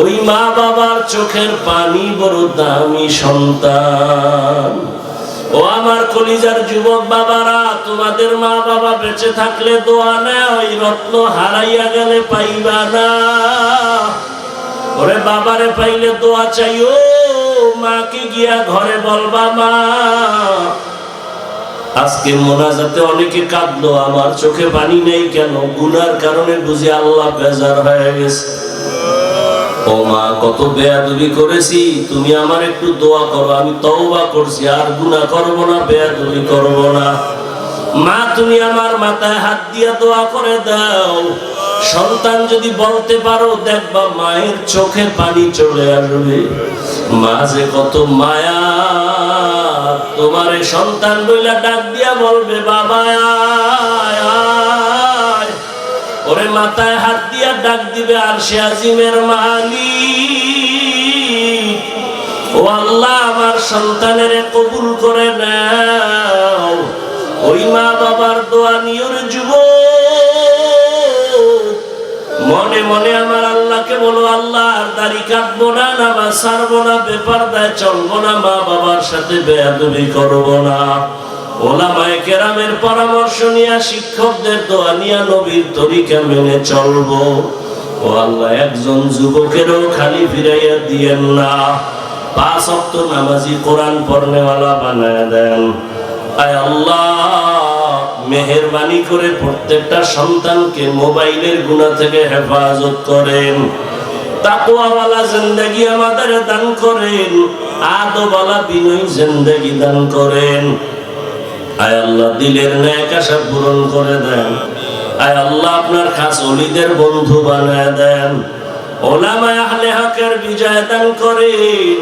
ওই মা বাবার চোখের পানি বড় দামি সন্তান। ও আমার কলিজার যুবক বাবারা, তোমাদের মা বাবা বেঁচে থাকলে দোয়া নেয় ওই রত্ন হারাইয়া গেলে পাইবা না। ওরে বাবারে পাইলে দোয়া চাই চাইও মাকে গিয়া ঘরে বলবা, মা, আজকে মোনাজাতে অনেকে কাঁদলো, আমার চোখে পানি নেই কেন? গুনার কারণে বুঝি আল্লাহ বেজার হয়ে গেছে। কত বেয়াদবি করেছি, তুমি আমার একটু দোয়া করো, আমি তওবা করছি, আর করব না, বেয়াদবি করব না। মা, তুমি আমার মাথায় হাত দিয়া দোয়া করে দাও। সন্তান যদি বলতে পারো, দেখবা মায়ের চোখে পানি চলে আসবে। মা যে কত মায়া, তোমার সন্তান বইলা ডাক দিয়া বলবে, বাবা। মাথায় হাত দিয়া ডাক দিবে আর সে আজিমের মালিক। ও আল্লাহ, আমার সন্তানের কবুল করে নাও। ওই মা বাবার দোয়া নিয়র যুব মনে মনে আমার আল্লাহকে বলো, আল্লাহ, আর দাড়ি কাটবো না, নামাজ ছাড়বো না বেপার দায় চলবো না মা বাবার সাথে বেয়াদবি করব না। ওলামায়ে কেরামের পরামর্শ নিয়ে শিক্ষকদের দোয়া নিয়ে নবীর তরিকা মেনে চলবো। ও আল্লাহ, একজন যুবকেরও খালি ফিরাইয়া দিয়েন না। পাঁচ অক্ত নামাজি কোরআন পড়নেওয়ালা বানায় দেন। আল্লাহ, মেহরবানি করে প্রত্যেকটা সন্তানকে মোবাইলের গুণা থেকে হেফাজত করেন। তাকুয়াওয়ালা জিন্দগি আমাদের দান করেন। আদবালা বিনয় জিন্দগি দান করেন। আয় আল্লাহ, দিলের ন্যাক আশা পূরণ করে দেন। আয় আল্লাহ, আপনার খাস অলিদের বন্ধু বানায় দেন। ওলামায় আহলে হকের বিজয় দান করেন।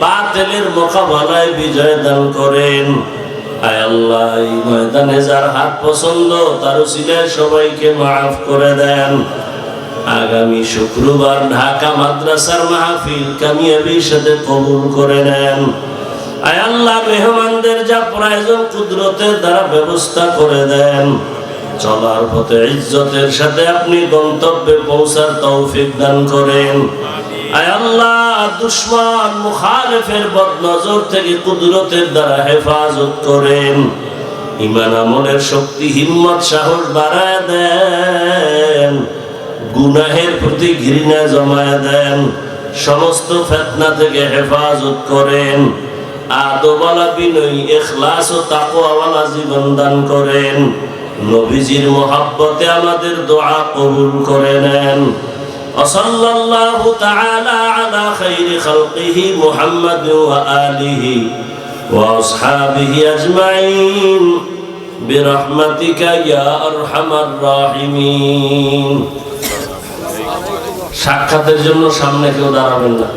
বাতিলের মোকাবেলায় বিজয় দান করেন। আয় আল্লাহ, এই ময়দানে যার হাত পছন্দ, তার সিলায় সবাইকে মাফ করে দেন। আগামী শুক্রবার ঢাকা মাদ্রাসার মাহফিল কামিয়াবির সাথে কবুল করে নেন। আয় আল্লাহ, মেহমানদের যা প্রয়োজন কুদরতের দ্বারা ব্যবস্থা করে দেন। চলার পথে ইজ্জতের সাথে আপনি গন্তব্যে পৌঁছার তৌফিক দান করেন। আয় আল্লাহ, দুশ্মন বদনজর থেকে কুদরতের দ্বারা হেফাজত করেন। ইমান আমলের শক্তি, হিম্মত, সাহস বাড়ায় দেন। গুনাহের প্রতি ঘৃণা জমায় দেন। সমস্ত ফেতনা থেকে হেফাজত করেন। আদবালা বিনয়ী এখলাস ও তাকওয়ালা জীবন দান করেন নবীজির মোহাব্বতে আমাদের দোয়া কবুল করে নেন وصلى الله تعالى على خير خلقه محمد وآله وأصحابه أجمعين برحمتك يا أرحم الراحمين সাক্ষাতের জন্য সামনে কেউ দাঁড়াবেন না